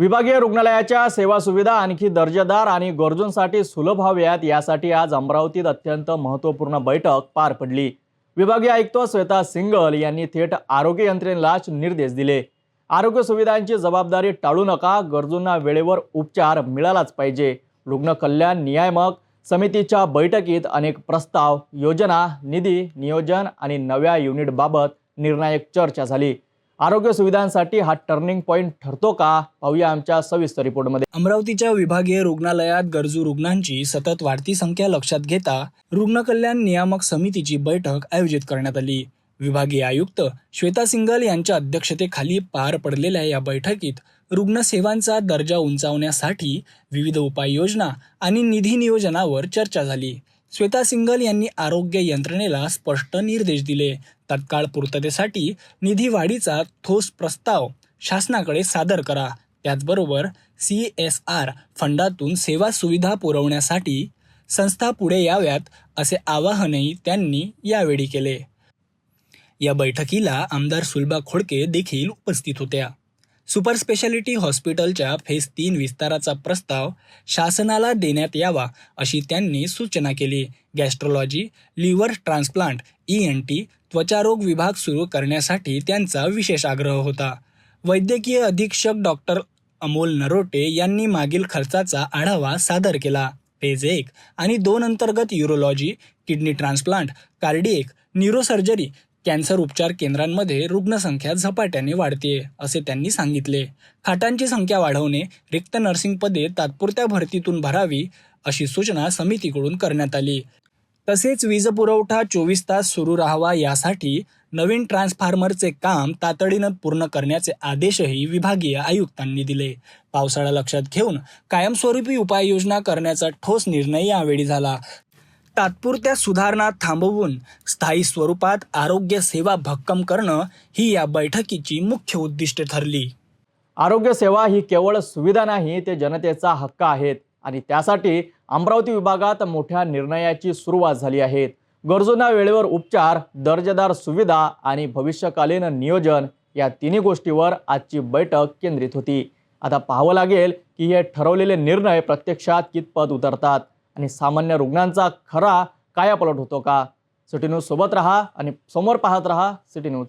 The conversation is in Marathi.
विभागीय रुग्णालयाच्या सेवा सुविधा आणखी दर्जेदार आणि गरजूंसाठी सुलभ व्हाव्यात यासाठी आज अमरावतीत अत्यंत महत्त्वपूर्ण बैठक पार पडली. विभागीय आयुक्त श्वेता सिंगल यांनी थेट आरोग्य यंत्रणेलाच निर्देश दिले. आरोग्य सुविधांची जबाबदारी टाळू नका गरजूंना वेळेवर उपचार मिळालाच पाहिजे. रुग्ण कल्याण नियामक समितीच्या बैठकीत अनेक प्रस्ताव योजना निधी नियोजन आणि नव्या युनिटबाबत निर्णायक चर्चा झाली. आरोग्य सुविधांसाठी हा टर्निंग पॉईंट ठरतो का? पाहूया आमच्या सविस्तर रिपोर्टमध्ये अमरावतीच्या विभागीय रुग्णालयात गरजू रुग्णांची सतत वाढती संख्या लक्षात घेता रुग्ण कल्याण नियामक समितीची बैठक आयोजित करण्यात आली. विभागीय आयुक्त श्वेता सिंगल यांच्या अध्यक्षतेखाली पार पडलेल्या या बैठकीत रुग्णसेवांचा दर्जा उंचावण्यासाठी विविध उपाययोजना आणि निधी नियोजनावर चर्चा झाली. श्वेता सिंगल यांनी आरोग्य यंत्रणेला स्पष्ट निर्देश दिले. तत्काळ पूर्ततेसाठी निधी वाढीचा ठोस प्रस्ताव शासनाकडे सादर करा. त्याचबरोबर सी एस आर फंडातून सेवा सुविधा पुरवण्यासाठी संस्था पुढे याव्यात असे आवाहनही त्यांनी यावेळी केले. या बैठकीला आमदार सुलभा खोडके देखील उपस्थित होत्या. सुपर स्पेशालिटी हॉस्पिटलच्या फेज तीन विस्ताराचा प्रस्ताव शासनाला देण्यात यावा अशी त्यांनी सूचना केली. Gastrology liver transplant E N T त्वचारोग विभाग सुरू करण्यासाठी त्यांचा विशेष आग्रह होता. वैद्यकीय अधीक्षक डॉक्टर अमोल नरोटे यांनी मागील खर्चाचा आढावा सादर केला. फेज एक आणि दोन अंतर्गत urology kidney transplant cardiac neurosurgery cancer उपचार केंद्रांमध्ये रुग्णसंख्या झपाट्याने वाढते असे त्यांनी सांगितले. खाटांची संख्या वाढवणे रिक्त नर्सिंग पदे तात्पुरत्या भरतीतून भरावी अशी सूचना समितीकडून करण्यात आली. तसेच वीज पुरवठा चोवीस तास सुरू राहावा यासाठी नवीन ट्रान्सफॉर्मरचे काम तातडीनं पूर्ण करण्याचे आदेशही विभागीय आयुक्तांनी दिले. पावसाळा लक्षात घेऊन कायमस्वरूपी उपाययोजना करण्याचा ठोस निर्णय यावेळी झाला. तात्पुरत्या सुधारणा थांबवून स्थायी स्वरूपात आरोग्य सेवा भक्कम करणं ही या बैठकीची मुख्य उद्दिष्टे ठरली. आरोग्य सेवा ही केवळ सुविधा नाही ते जनतेचा हक्क आहेत आणि त्यासाठी अमरावती विभागात मोठ्या निर्णयाची सुरुवात झाली आहे. गरजूंना वेळेवर उपचार दर्जेदार सुविधा आणि भविष्यकालीन नियोजन या तिन्ही गोष्टीवर आजची बैठक केंद्रित होती. आता पाहावं लागेल की हे ठरवलेले निर्णय प्रत्यक्षात कितपत उतरतात. आणि सामान्य रुग्णांचा खरा कायापलट होतो का? सिटी न्यूज सोबत राहा आणि समोर पाहत राहा सिटी न्यूज